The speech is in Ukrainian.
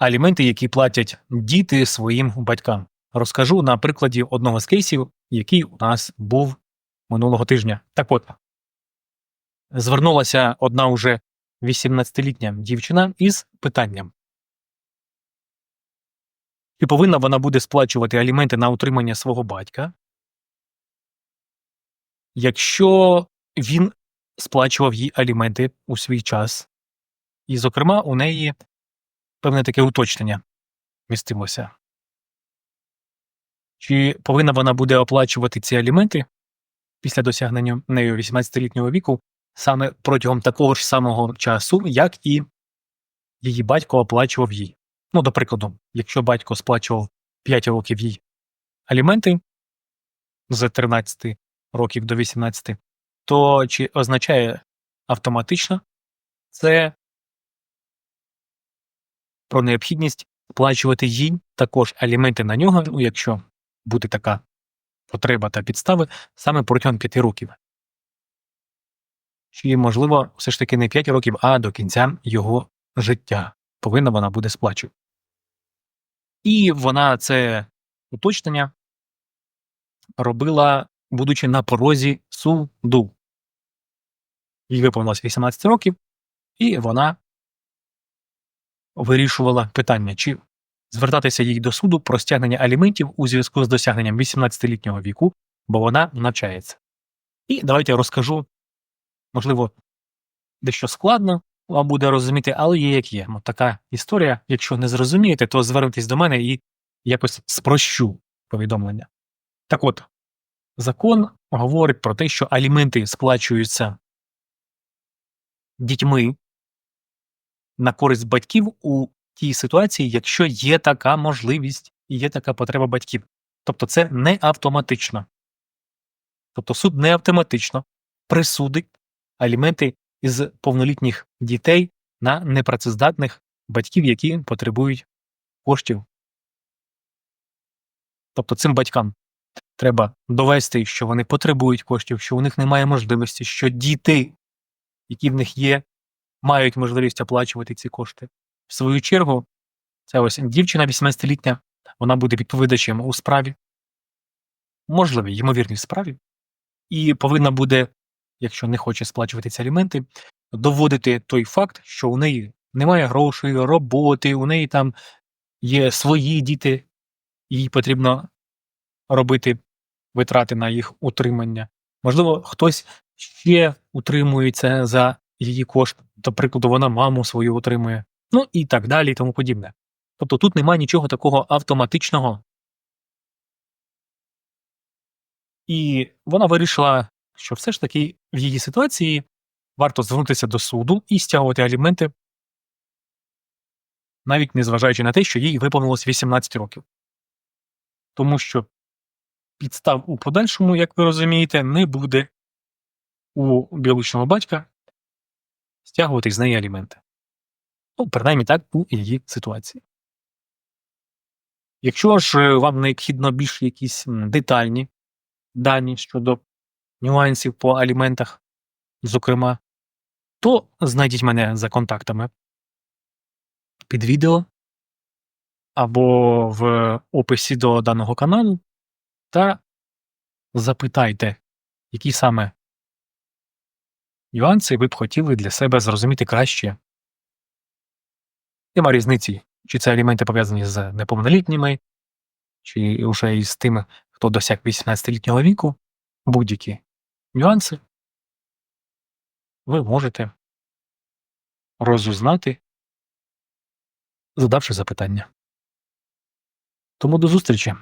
аліменти, які платять діти своїм батькам. Розкажу на прикладі одного з кейсів, який у нас був минулого тижня. Так от, звернулася одна уже 18-літня дівчина із питанням. Чи повинна вона буде сплачувати аліменти на утримання свого батька, якщо він сплачував їй аліменти у свій час, і, зокрема, у неї певне таке уточнення містилося. Чи повинна вона буде оплачувати ці аліменти після досягнення нею 18-літнього віку саме протягом такого ж самого часу, як і її батько оплачував їй? Ну, до прикладу, якщо батько сплачував 5 років їй аліменти з 13 років до 18, то чи означає автоматично це про необхідність сплачувати їй також аліменти на нього, ну, якщо буде така потреба та підстави, саме протягом 5 років? Чи, можливо, все ж таки не 5 років, а до кінця його життя повинна вона буде сплачувати? І вона це уточнення робила, будучи на порозі суду. Їй виповнилось 18 років, і вона вирішувала питання, чи звертатися їй до суду про стягнення аліментів у зв'язку з досягненням 18-літнього віку, бо вона навчається. І давайте я розкажу, можливо, дещо складно вам буде розуміти, але є як є. Ну, така історія. Якщо не зрозумієте, то звернетесь до мене і якось спрощу повідомлення. Так от, закон говорить про те, що аліменти сплачуються дітьми на користь батьків у тій ситуації, якщо є така можливість і є така потреба батьків. Тобто це не автоматично. Тобто суд не автоматично присудить аліменти із повнолітніх дітей на непрацездатних батьків, які потребують коштів. Тобто цим батькам треба довести, що вони потребують коштів, що у них немає можливості, що діти, які в них є, мають можливість оплачувати ці кошти. В свою чергу, це ось дівчина 18-літня, вона буде відповідачем у справі, можливій, ймовірній справі, і повинна буде, якщо не хоче сплачувати ці аліменти, доводити той факт, що у неї немає грошей, роботи, у неї там є свої діти, їй потрібно робити витрати на їх утримання. Можливо, хтось ще утримується за її кошт, до прикладу, вона маму свою утримує, ну і так далі, і тому подібне. Тобто тут немає нічого такого автоматичного. І вона вирішила, що все ж таки в її ситуації варто звернутися до суду і стягувати аліменти, навіть незважаючи на те, що їй виповнилось 18 років. Тому що підстав у подальшому, як ви розумієте, не буде у біологічного батька стягувати з неї аліменти. Ну, принаймні так у її ситуації. Якщо ж вам необхідно більш якісь детальні дані щодо нюансів по аліментах, зокрема, то знайдіть мене за контактами під відео або в описі до даного каналу та запитайте, які саме нюанси ви б хотіли для себе зрозуміти краще. Нема різниці, чи це аліменти пов'язані з неповнолітніми, чи вже із тими, хто досяг 18-літнього віку, будь-які нюанси ви можете розузнати, задавши запитання. Тому до зустрічі!